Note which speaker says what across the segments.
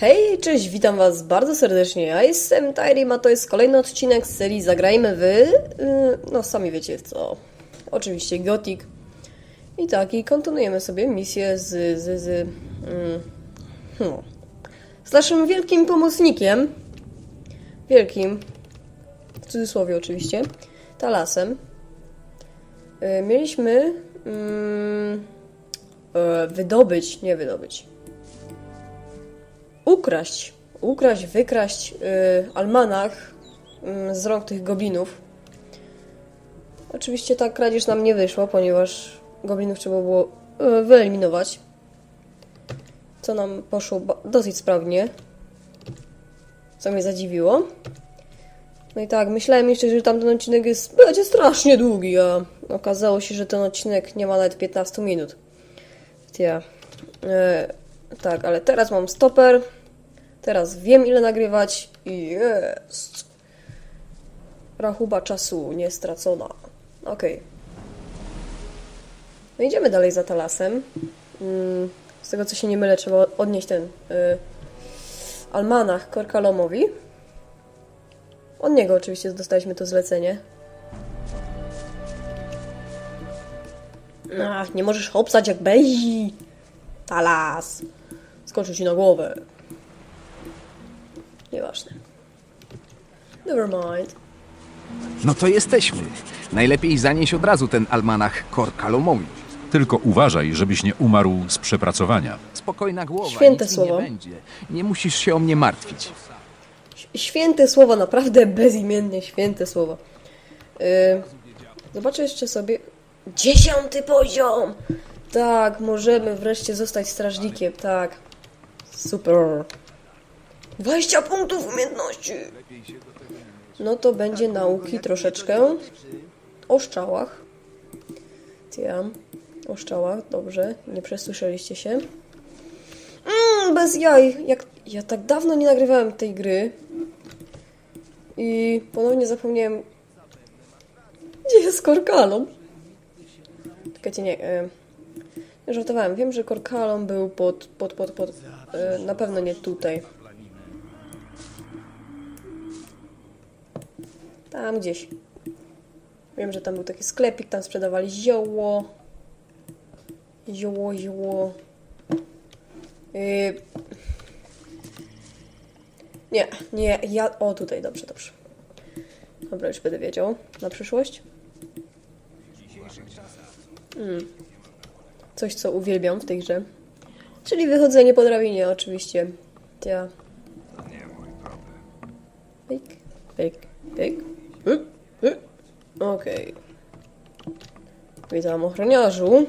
Speaker 1: Hej, cześć, witam was bardzo serdecznie. Ja jestem Tyrim, a to jest kolejny odcinek z serii Zagrajmy wy. No, sami wiecie co. Oczywiście Gothic. I tak, i kontynuujemy sobie misję z. z. z. mm, no, z naszym wielkim pomocnikiem. Wielkim. W cudzysłowie oczywiście. Talasem. Yy, mieliśmy. mm, e, wydobyć, nie wydobyć ukraść, ukraść, wykraść y, almanach y, z rąk tych goblinów. Oczywiście ta kradzież nam nie wyszła, ponieważ goblinów trzeba było y, wyeliminować. Co nam poszło dosyć sprawnie. Co mnie zadziwiło. No i tak, myślałem jeszcze, że tamten odcinek jest, będzie strasznie długi, a okazało się, że ten odcinek nie ma nawet 15 minut. Ja. E, tak, ale teraz mam stoper. Teraz wiem ile nagrywać i jest. Rachuba czasu nie stracona. Okej. No idziemy dalej za Talasem. Mm, Z tego co się nie mylę, trzeba odnieść ten y, almanach Korkalomowi. Od niego oczywiście dostaliśmy to zlecenie. Ach, nie możesz hopsać jak Bezi. Talas. Skoczył ci na głowę. Nieważne. Never mind.
Speaker 2: No to jesteśmy. Najlepiej zanieść od razu ten almanach Korkalomowi.
Speaker 3: Tylko uważaj, żebyś nie umarł z przepracowania.
Speaker 2: Spokojna głowa,
Speaker 1: Święte
Speaker 2: nic mi
Speaker 1: słowo.
Speaker 2: nie będzie. Nie musisz się o mnie martwić.
Speaker 1: Święte słowa, naprawdę bezimiennie święte słowa. Yy, zobaczę jeszcze sobie. Dziesiąty poziom! Tak, możemy wreszcie zostać strażnikiem, tak. Super. 20 punktów umiejętności! No to będzie nauki troszeczkę o szczałach. Tiam. O szczałach, dobrze, nie przesłyszeliście się. Mm, bez jaj! Jak, ja tak dawno nie nagrywałem tej gry. I ponownie zapomniałem. Gdzie jest Korkalon? Czekajcie, nie. E, żartowałem. Wiem, że Korkalon był pod. pod, pod, pod. E, na pewno nie tutaj. Tam gdzieś. Wiem, że tam był taki sklepik, tam sprzedawali zioło. Zioło, zioło. Yy, nie, nie, ja... O, tutaj, dobrze, dobrze. Dobra, już będę wiedział na przyszłość. Mm. Coś, co uwielbiam w tej grze. Czyli wychodzenie po drabinie, oczywiście. Ja. Pyk, pyk, pyk. Okej. Witam, ochroniarzu.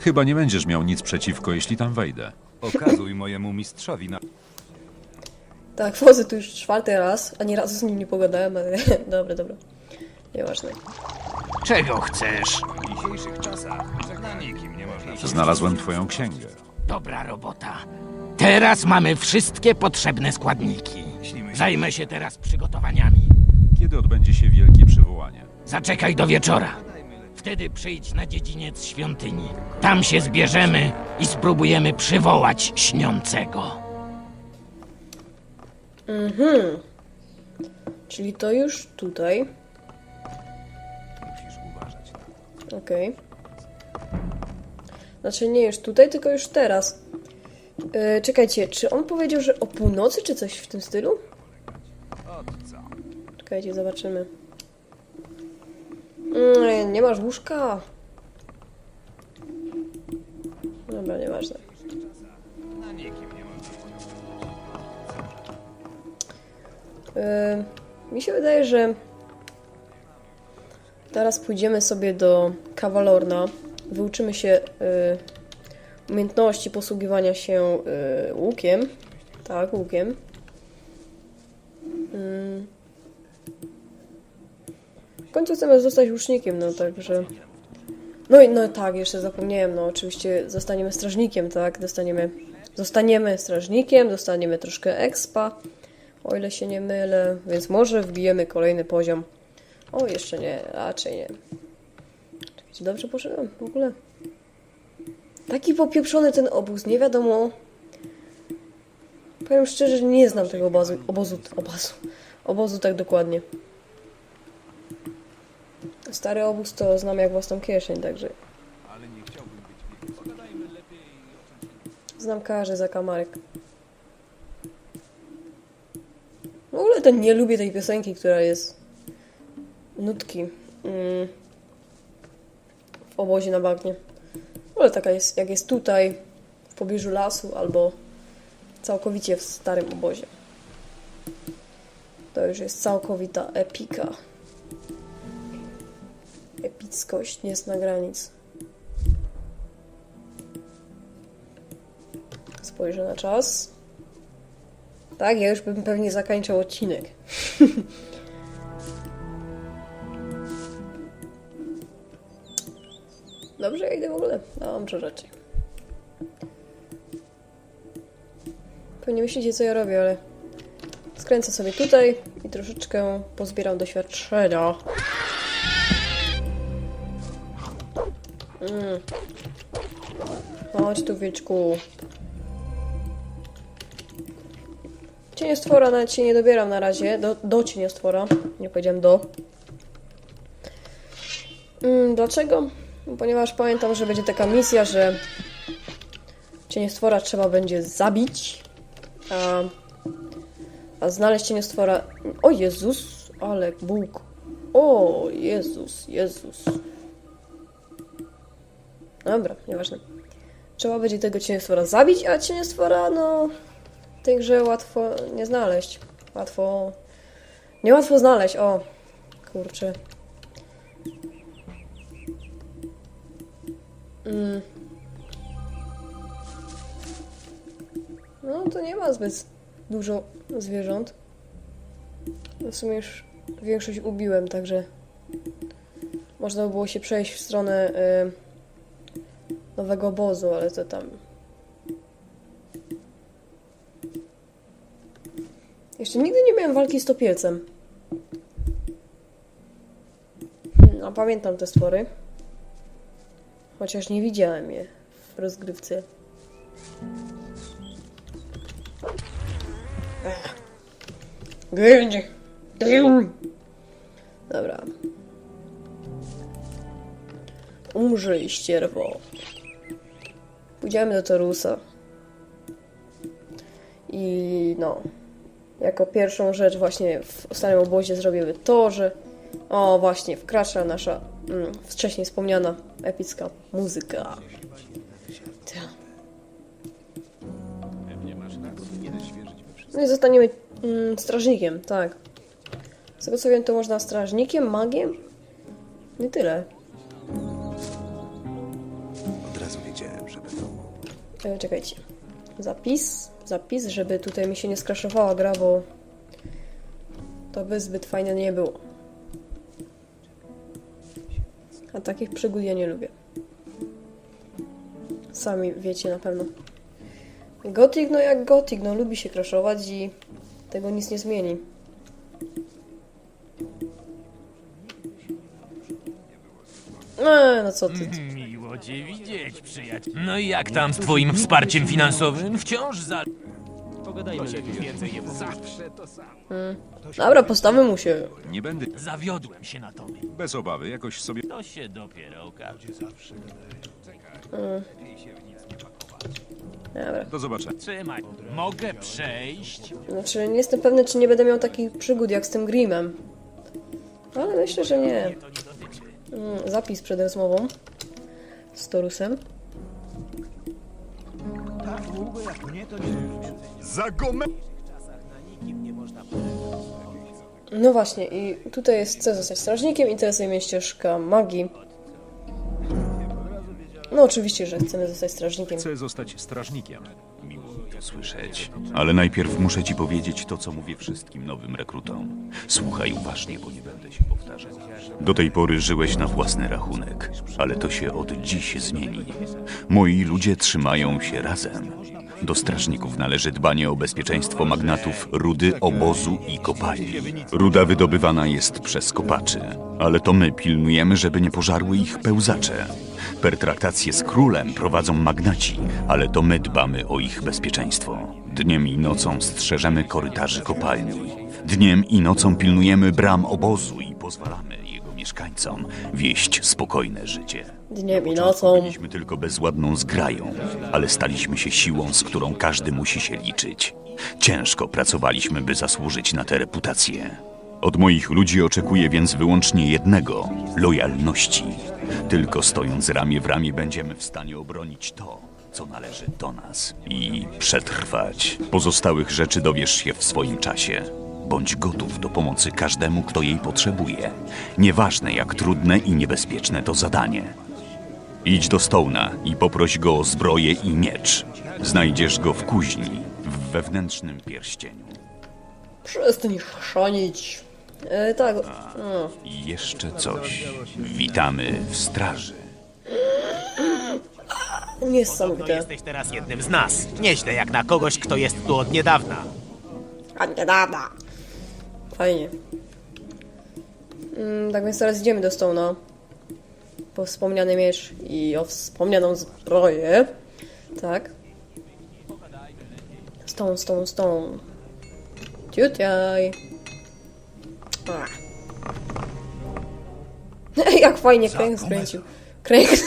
Speaker 3: Chyba nie będziesz miał nic przeciwko, jeśli tam wejdę.
Speaker 4: Okazuj mojemu mistrzowi na...
Speaker 1: Tak, wchodzę tu już czwarty raz, ani razu z nim nie pogadałem, ale dobra, dobra. Nieważne.
Speaker 5: Czego chcesz?
Speaker 4: W dzisiejszych czasach na nikim nie można...
Speaker 3: Znalazłem twoją księgę.
Speaker 5: Dobra robota. Teraz mamy wszystkie potrzebne składniki. Zajmę się teraz przygotowaniami.
Speaker 3: Kiedy odbędzie się wielkie przywołanie?
Speaker 5: Zaczekaj do wieczora. Wtedy przyjdź na dziedziniec świątyni. Tam się zbierzemy i spróbujemy przywołać śniącego.
Speaker 1: Czyli to już tutaj.
Speaker 4: Musisz uważać.
Speaker 1: Okej. Znaczy nie już tutaj, tylko już teraz. Yy, czekajcie, czy on powiedział, że o północy, czy coś w tym stylu? Czekajcie, zobaczymy. Mm, nie masz łóżka? Dobra, nieważne. Yy, mi się wydaje, że teraz pójdziemy sobie do Kawalorna, wyuczymy się yy, umiejętności posługiwania się yy, łukiem. Tak, łukiem. Yy. W końcu chcemy zostać łucznikiem, no także... No i no tak, jeszcze zapomniałem, no oczywiście zostaniemy strażnikiem, tak? Dostaniemy, zostaniemy strażnikiem, dostaniemy troszkę expa, o ile się nie mylę, więc może wbijemy kolejny poziom. O, jeszcze nie, raczej nie. Czekajcie, dobrze poszedłem w ogóle? Taki popieprzony ten obóz, nie wiadomo Powiem szczerze, że nie znam tego obozu, obozu, obozu, obozu tak dokładnie. Stary obóz to znam jak własną kieszeń, także... Znam każdy zakamarek. W ogóle to nie lubię tej piosenki, która jest... Nutki. Mm. W obozie na bagnie. Ale taka jest, jak jest tutaj, w pobliżu lasu, albo całkowicie w starym obozie. To już jest całkowita epika. Epickość nie zna granic. Spojrzę na czas. Tak, ja już bym pewnie zakończył odcinek. Dobrze, ja idę w ogóle. Dobrze raczej. Pewnie myślicie, co ja robię, ale skręcę sobie tutaj i troszeczkę pozbieram doświadczenia. Mm. Chodź tu, wilczku. Cieniostwora nawet się nie dobieram na razie. Do, do cieniostwora. Nie powiedziałem do. Mm, dlaczego? Ponieważ pamiętam, że będzie taka misja, że cieniostwora trzeba będzie zabić, a, a znaleźć cieniostwora... O Jezus, ale Bóg. O Jezus, Jezus. Dobra, nieważne. Trzeba będzie tego cieniostwora zabić, a cieniostwora, no... W tej grze łatwo nie znaleźć. Łatwo... Niełatwo znaleźć, o. Kurczę. No, to nie ma zbyt dużo zwierząt. W sumie już większość ubiłem, także można by było się przejść w stronę y, nowego obozu, ale to tam. Jeszcze nigdy nie miałem walki z topielcem. Hmm, a pamiętam te stwory. Chociaż nie widziałem je w rozgrywce. Dobra. Umrzyj, ścierwo. Pójdziemy do Torusa. I no. Jako pierwszą rzecz właśnie w starym obozie zrobimy to, że o właśnie wkracza nasza mm, wcześniej wspomniana epicka muzyka. Ta. No i zostaniemy mm, strażnikiem, tak. Z tego co wiem, to można strażnikiem, magiem? Nie tyle.
Speaker 2: Od razu wiedziałem, że będą.
Speaker 1: E, czekajcie. Zapis, zapis, żeby tutaj mi się nie skraszowała gra, bo to by zbyt fajne nie było. A takich przygód ja nie lubię. Sami wiecie na pewno. Gothic, no jak Gothic, no lubi się crashować i tego nic nie zmieni. No, no co ty.
Speaker 5: Miło cię widzieć, przyjaciel. No i jak tam z twoim wsparciem finansowym? Wciąż za...
Speaker 1: Dobra, postawmy mu się.
Speaker 3: Nie będę.
Speaker 5: Zawiodłem się na tobie.
Speaker 3: Bez obawy, jakoś sobie.
Speaker 5: To się dopiero okaże.
Speaker 1: Dobra.
Speaker 3: Do zobaczenia.
Speaker 5: Trzymaj. Mogę przejść?
Speaker 1: Znaczy, nie jestem pewny, czy nie będę miał takich przygód jak z tym Grimem. Ale myślę, że nie. Mm, zapis przed rozmową z Torusem. No właśnie, i tutaj jest chcę zostać strażnikiem i teraz zajmie ścieżka magii. No oczywiście, że chcemy zostać strażnikiem.
Speaker 3: Chcę zostać strażnikiem.
Speaker 6: Miło mi to słyszeć. Ale najpierw muszę ci powiedzieć to, co mówię wszystkim nowym rekrutom. Słuchaj uważnie, bo nie będę się powtarzał. Do tej pory żyłeś na własny rachunek, ale to się od dziś zmieni. Moi ludzie trzymają się razem. Do strażników należy dbanie o bezpieczeństwo magnatów rudy, obozu i kopalni. Ruda wydobywana jest przez kopaczy, ale to my pilnujemy, żeby nie pożarły ich pełzacze. Pertraktacje z królem prowadzą magnaci, ale to my dbamy o ich bezpieczeństwo. Dniem i nocą strzeżemy korytarzy kopalni. Dniem i nocą pilnujemy bram obozu i pozwalamy mieszkańcom wieść spokojne życie.
Speaker 1: Dniem i nocą.
Speaker 6: Byliśmy tylko bezładną zgrają, ale staliśmy się siłą, z którą każdy musi się liczyć. Ciężko pracowaliśmy, by zasłużyć na tę reputację. Od moich ludzi oczekuję więc wyłącznie jednego lojalności. Tylko stojąc ramię w ramię będziemy w stanie obronić to, co należy do nas i przetrwać. Pozostałych rzeczy dowiesz się w swoim czasie. Bądź gotów do pomocy każdemu, kto jej potrzebuje. Nieważne, jak trudne i niebezpieczne to zadanie. Idź do Stołna i poproś go o zbroję i miecz. Znajdziesz go w kuźni, w wewnętrznym pierścieniu.
Speaker 1: Przestań chrzanić. E, tak. No.
Speaker 6: I jeszcze coś. Witamy w straży.
Speaker 7: To
Speaker 1: Niesamowite.
Speaker 7: jesteś teraz jednym z nas. Nieźle jak na kogoś, kto jest tu od niedawna.
Speaker 1: A nie dada. Fajnie. Mm, tak więc teraz idziemy do Stone'a. Po wspomniany miecz i o wspomnianą zbroję. Tak. Stone, stone, stone. Tutaj. Ach. Jak fajnie kręg skręcił. Kręg.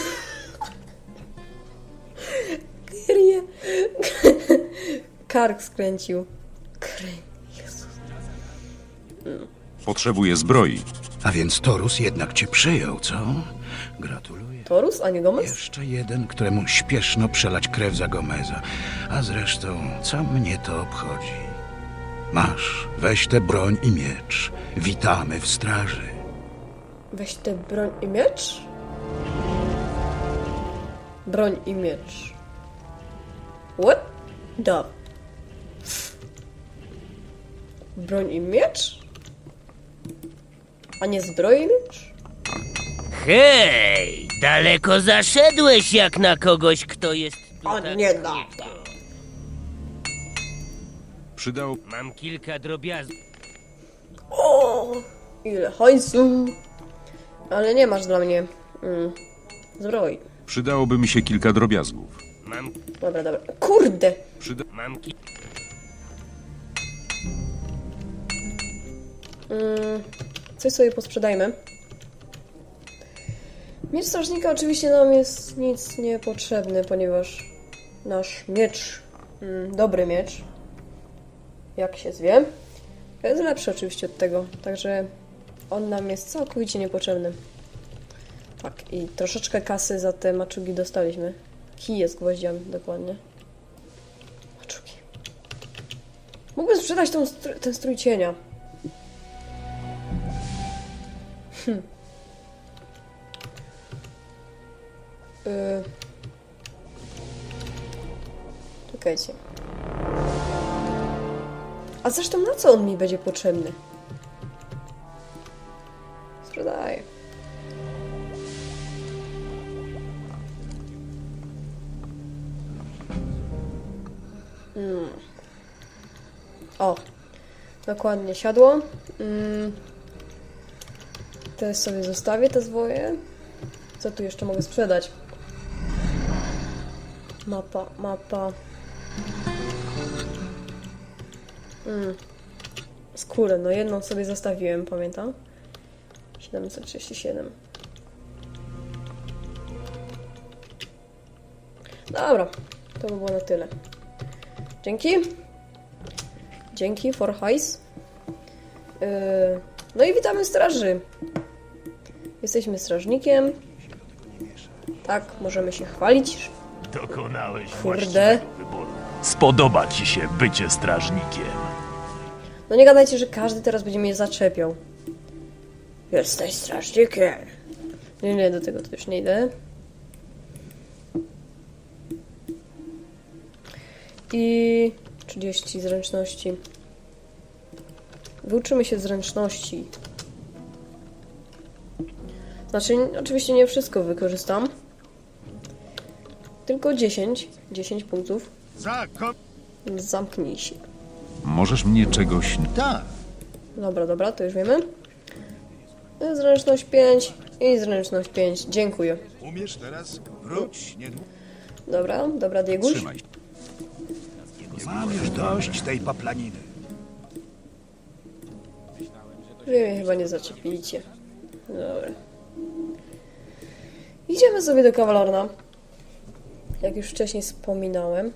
Speaker 1: Kyrie. Kark skręcił. Kręg.
Speaker 3: Potrzebuję zbroi.
Speaker 8: A więc Torus jednak cię przyjął, co? Gratuluję.
Speaker 1: Torus, a nie Gomez?
Speaker 8: Jeszcze jeden, któremu śpieszno przelać krew za Gomeza. A zresztą, co mnie to obchodzi? Masz, weź tę broń i miecz. Witamy w straży.
Speaker 1: Weź tę broń i miecz? Broń i miecz. What the? Broń i miecz? A nie miecz?
Speaker 9: Hej, daleko zaszedłeś jak na kogoś, kto jest tu
Speaker 1: O
Speaker 9: tak
Speaker 1: nie da.
Speaker 3: Przydał...
Speaker 9: Mam kilka drobiazgów.
Speaker 1: O, ile hajsu. Ale nie masz dla mnie mm, zbroi.
Speaker 3: Przydałoby mi się kilka drobiazgów.
Speaker 9: Mam,
Speaker 1: Dobra, dobra. Kurde!
Speaker 3: Przyda...
Speaker 9: mam ki...
Speaker 1: Mm, coś sobie posprzedajmy. Miecz strażnika oczywiście nam jest nic niepotrzebny, ponieważ nasz miecz, mm, dobry miecz, jak się zwie, jest lepszy oczywiście od tego, także on nam jest całkowicie niepotrzebny. Tak, i troszeczkę kasy za te maczugi dostaliśmy. Kije z gwoździami, dokładnie. Maczugi. Mógłbym sprzedać tą ten strój cienia. Yy. Czekajcie. A zresztą na co on mi będzie potrzebny? Sprzedaję. Mm. O, dokładnie siadło. Mm. Te sobie zostawię, te zwoje. Co tu jeszcze mogę sprzedać? Mapa, mapa. Mm. Skórę, no jedną sobie zostawiłem, pamiętam. 737. Dobra, to by było na tyle. Dzięki. Dzięki for hajs. Yy, no i witamy straży. Jesteśmy strażnikiem. Tak, możemy się chwalić.
Speaker 10: Dokonałeś
Speaker 1: Kurde.
Speaker 10: wyboru. Spodoba ci się bycie strażnikiem.
Speaker 1: No nie gadajcie, że każdy teraz będzie mnie zaczepiał. Jesteś strażnikiem. Nie, nie, do tego to już nie idę. I 30 zręczności. Wyuczymy się zręczności. Znaczy, oczywiście nie wszystko wykorzystam. Tylko 10. 10 punktów. Zamknij się.
Speaker 3: Możesz mnie czegoś...
Speaker 1: Dobra, dobra, to już wiemy. Zręczność 5. I zręczność 5. Dziękuję.
Speaker 8: Umiesz teraz? Wróć, nie
Speaker 1: Dobra, dobra, Dieguś.
Speaker 3: Trzymaj.
Speaker 8: Mam już dość tej paplaniny.
Speaker 1: Wy mnie chyba nie zaczepicie. Dobra. Idziemy sobie do kawalorna. Jak już wcześniej wspominałem.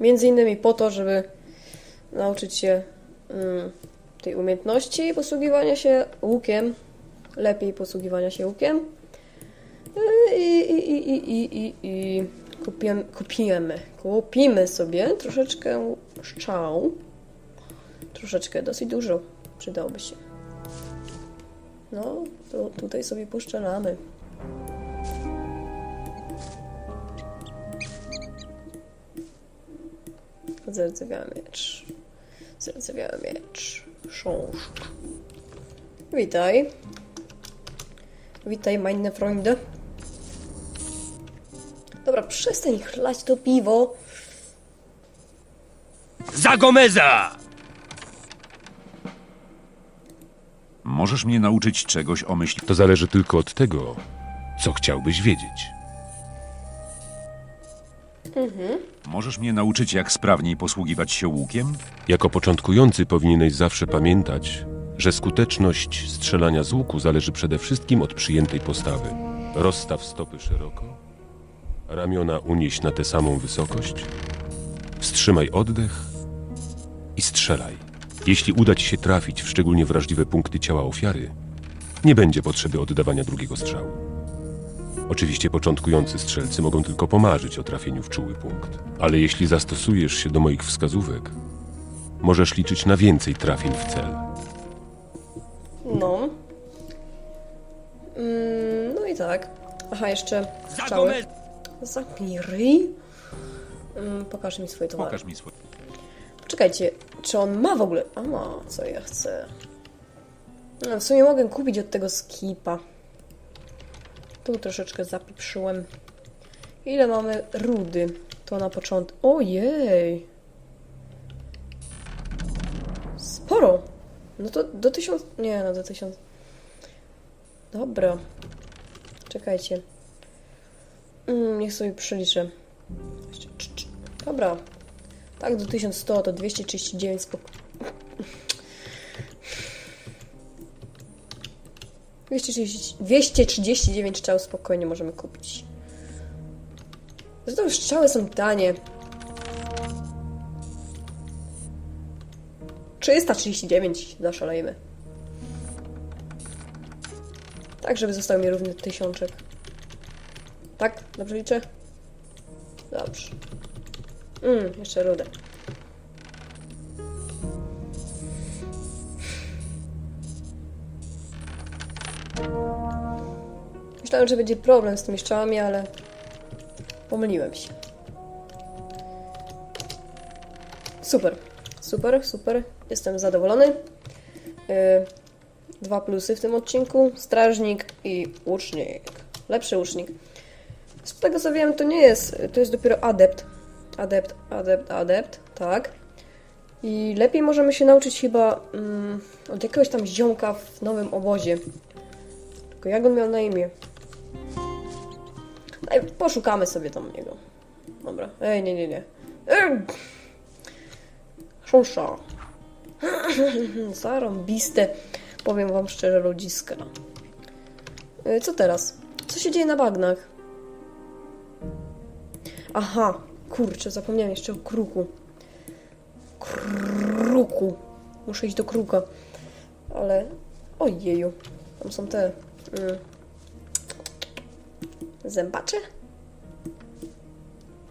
Speaker 1: Między innymi po to, żeby nauczyć się mm, tej umiejętności posługiwania się łukiem. Lepiej posługiwania się łukiem. I, i, i, i, i, i, kupimy, kupimy sobie troszeczkę szczał. Troszeczkę, dosyć dużo przydałoby się. No, to tutaj sobie poszczelamy. Zerdzewiały miecz. Zerdzewiały miecz. Chrząszcz. Witaj. Witaj, meine Freunde. Dobra, przestań chlać to piwo.
Speaker 7: Za Gomeza!
Speaker 3: Możesz mnie nauczyć czegoś o myśli.
Speaker 11: To zależy tylko od tego, co chciałbyś wiedzieć.
Speaker 3: Możesz mnie nauczyć, jak sprawniej posługiwać się łukiem?
Speaker 11: Jako początkujący powinieneś zawsze pamiętać, że skuteczność strzelania z łuku zależy przede wszystkim od przyjętej postawy. Rozstaw stopy szeroko, ramiona unieś na tę samą wysokość, wstrzymaj oddech i strzelaj. Jeśli uda ci się trafić w szczególnie wrażliwe punkty ciała ofiary, nie będzie potrzeby oddawania drugiego strzału. Oczywiście początkujący strzelcy mogą tylko pomarzyć o trafieniu w czuły punkt, ale jeśli zastosujesz się do moich wskazówek, możesz liczyć na więcej trafień w cel.
Speaker 1: No. Mm, no i tak. Aha, jeszcze
Speaker 7: Za
Speaker 1: strzały. Ryj. Mm, pokaż mi swoje towary.
Speaker 3: Pokaż mi swój.
Speaker 1: Czekajcie, czy on ma w ogóle... A ma, co ja chcę. No, w sumie mogę kupić od tego skipa. Tu troszeczkę zapieprzyłem. Ile mamy rudy? To na początku... Ojej! Sporo! No to do tysiąc... Nie, no do tysiąc... Dobra. Czekajcie. Mm, niech sobie przeliczę. Dobra. Tak, do 1100 to 239 spoko... 230, 239 strzał spokojnie możemy kupić. Zresztą strzały są tanie. 339 zaszalejmy. Tak, żeby został mi równy tysiączek. Tak? Dobrze liczę? Dobrze. Mm, jeszcze rudę. Myślałem, że będzie problem z tymi strzałami, ale pomyliłem się. Super, super, super. Jestem zadowolony. Yy, dwa plusy w tym odcinku. Strażnik i łucznik. Lepszy łucznik. Z tego co wiem, to nie jest, to jest dopiero adept. Adept, adept, adept, tak. I lepiej możemy się nauczyć chyba mm, od jakiegoś tam ziomka w nowym obozie. Tylko jak on miał na imię? Ej, poszukamy sobie tam niego. Dobra. Ej, nie, nie, nie. Szusza. Zarąbiste. Powiem wam szczerze, ludziska. E, Co teraz? Co się dzieje na bagnach? Aha, kurczę, zapomniałem jeszcze o kruku. Kruku. Muszę iść do kruka. Ale... Ojeju. Tam są te... Mm, zębacze?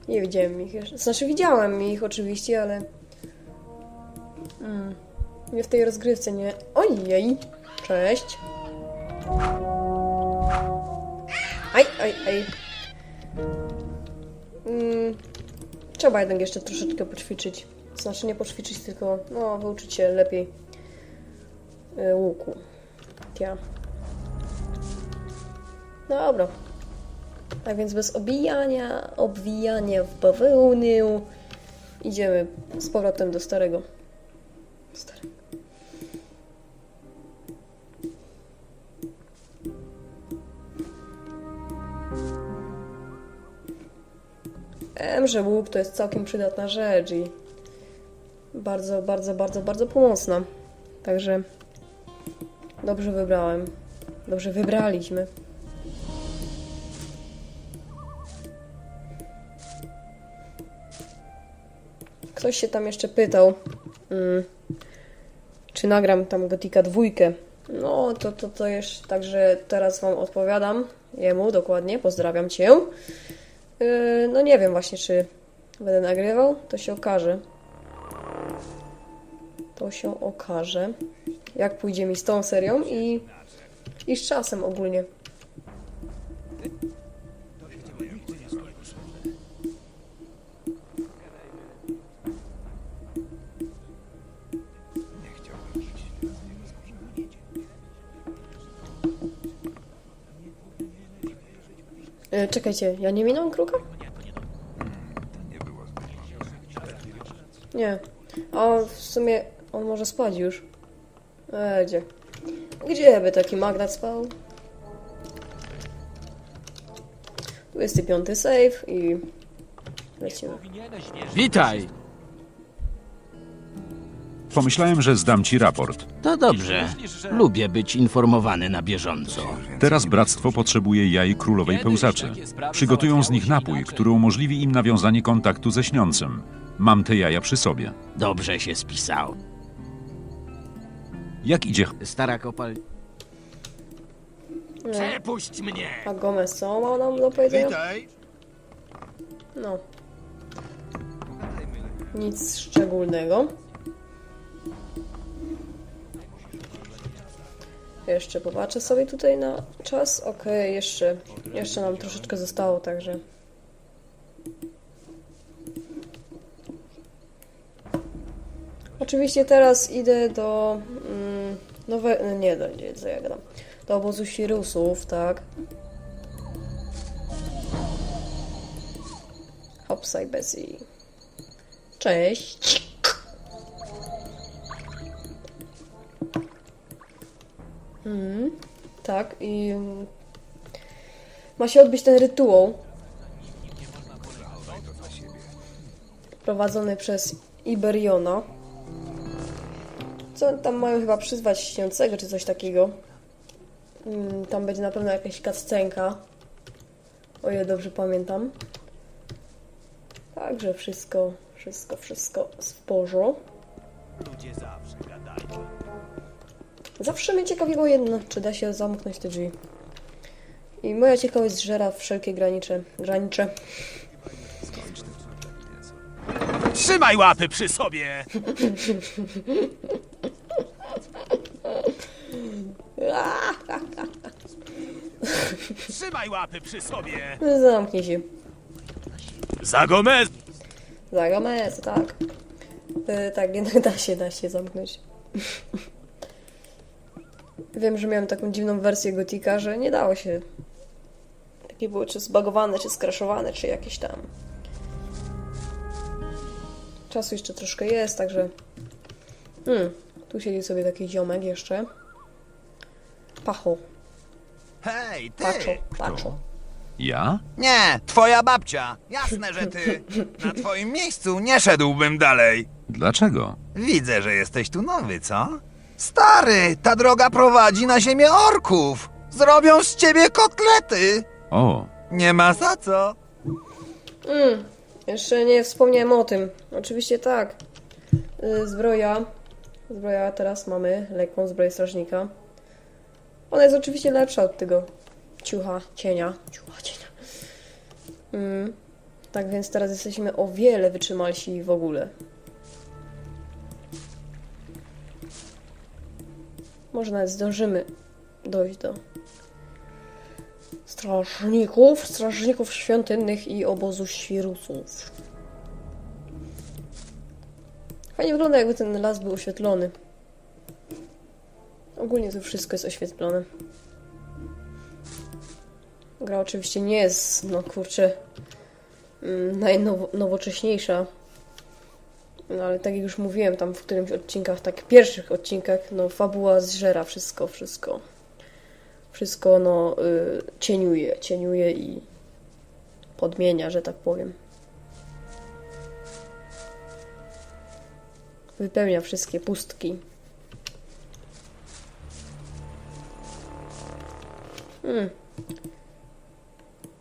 Speaker 1: Nie widziałem ich jeszcze. Znaczy widziałem ich oczywiście, ale... Mm, nie w tej rozgrywce, nie... Ojej! Cześć! Aj, aj, aj. Trzeba jednak jeszcze troszeczkę poćwiczyć. Znaczy nie poćwiczyć, tylko no, wyuczyć się lepiej y, łuku. Ja. Dobra. Tak więc bez obijania, obwijania w bawełnę idziemy z powrotem do starego. Starego. Że łuk to jest całkiem przydatna rzecz i bardzo, bardzo, bardzo, bardzo pomocna. Także dobrze wybrałem. Dobrze wybraliśmy. Ktoś się tam jeszcze pytał, mm, czy nagram tam Gotika dwójkę. No, to, to, to jeszcze, także teraz Wam odpowiadam jemu dokładnie, pozdrawiam Cię. Yy, no nie wiem właśnie, czy będę nagrywał, to się okaże. To się okaże, jak pójdzie mi z tą serią i, i z czasem ogólnie. E, czekajcie, ja nie minąłem kruka? Nie. A w sumie on może spać już. E, gdzie? Gdzie by taki magnat spał? 25 save i lecimy.
Speaker 5: Witaj!
Speaker 3: Pomyślałem, że zdam ci raport.
Speaker 5: To dobrze. Lubię być informowany na bieżąco.
Speaker 3: Teraz bractwo potrzebuje jaj królowej pełzaczy. Przygotują z nich napój, który umożliwi im nawiązanie kontaktu ze śniącym. Mam te jaja przy sobie.
Speaker 5: Dobrze się spisał.
Speaker 3: Jak idzie
Speaker 5: Stara kopal... Przepuść mnie!
Speaker 1: A Gomez co ma nam do powiedzenia? No. Nic szczególnego. Jeszcze popatrzę sobie tutaj na czas. Okej, jeszcze, jeszcze nam troszeczkę zostało, także. Oczywiście teraz idę do mm, nowe, nie, do, co ja gadam, do obozu Sirusów, tak. Hopsaj Bessie. Cześć. Mhm, tak i mm, ma się odbyć ten rytuał prowadzony przez Iberiona. Co tam mają chyba przyzwać śniącego czy coś takiego. Mm, Tam będzie na pewno jakaś kaccenka. O ile dobrze pamiętam. Także wszystko, wszystko, wszystko w porządku. Zawsze mnie ciekawiło jedno, czy da się zamknąć te drzwi. I moja ciekawość zżera wszelkie granicze. granicze.
Speaker 7: Trzymaj łapy przy sobie! Trzymaj łapy przy sobie!
Speaker 1: Zamknij się.
Speaker 7: Za Gomez!
Speaker 1: Za Gomez, tak. Y, tak, jednak da się, da się zamknąć. Wiem, że miałem taką dziwną wersję Gotika, że nie dało się. Takie były czy zbagowane, czy skraszowane, czy jakieś tam. Czasu jeszcze troszkę jest, także... Hmm, tu siedzi sobie taki ziomek jeszcze. Pacho,
Speaker 4: Hej, ty!
Speaker 1: paczo, paczo.
Speaker 3: Ja?
Speaker 4: Nie, twoja babcia. Jasne, że ty. Na twoim miejscu nie szedłbym dalej.
Speaker 3: Dlaczego?
Speaker 4: Widzę, że jesteś tu nowy, co? Stary, ta droga prowadzi na ziemię orków. Zrobią z ciebie kotlety.
Speaker 3: O,
Speaker 4: Nie ma za co.
Speaker 1: Mm, jeszcze nie wspomniałem o tym. Oczywiście tak. Y, Zbroja. Zbroja teraz mamy lekką zbroję strażnika. Ona jest oczywiście lepsza od tego ciucha cienia. Ciucha cienia. Mm, tak więc teraz jesteśmy o wiele wytrzymalsi w ogóle. Może nawet zdążymy dojść do strażników, strażników świątynnych i obozu świrusów. Fajnie wygląda, jakby ten las był oświetlony. Ogólnie tu wszystko jest oświetlone. Gra oczywiście nie jest, no kurczę, mm, najnowocześniejsza. No ale tak jak już mówiłem tam w którymś odcinkach, tak pierwszych odcinkach, no fabuła zżera wszystko, wszystko. Wszystko no y, cieniuje, cieniuje i podmienia, że tak powiem. Wypełnia wszystkie pustki. Hmm.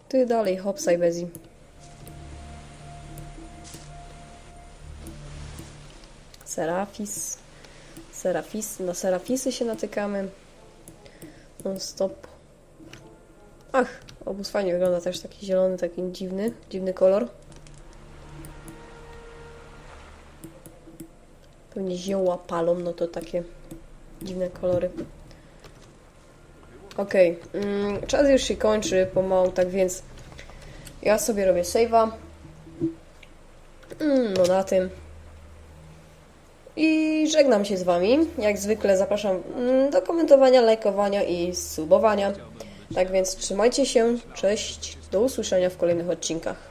Speaker 1: Ty dalej, hopsaj, bezim. Serafis. Serafis. Na Serafisy się natykamy. Non stop. Ach, obóz fajnie wygląda też taki zielony, taki dziwny, dziwny kolor. Pewnie zioła palą, no to takie dziwne kolory. Okej, mm, czas już się kończy pomału, tak więc ja sobie robię save'a. Mm, no na tym. I żegnam się z Wami. Jak zwykle zapraszam mm, do komentowania, lajkowania i subowania. Tak więc trzymajcie się, cześć, do usłyszenia w kolejnych odcinkach.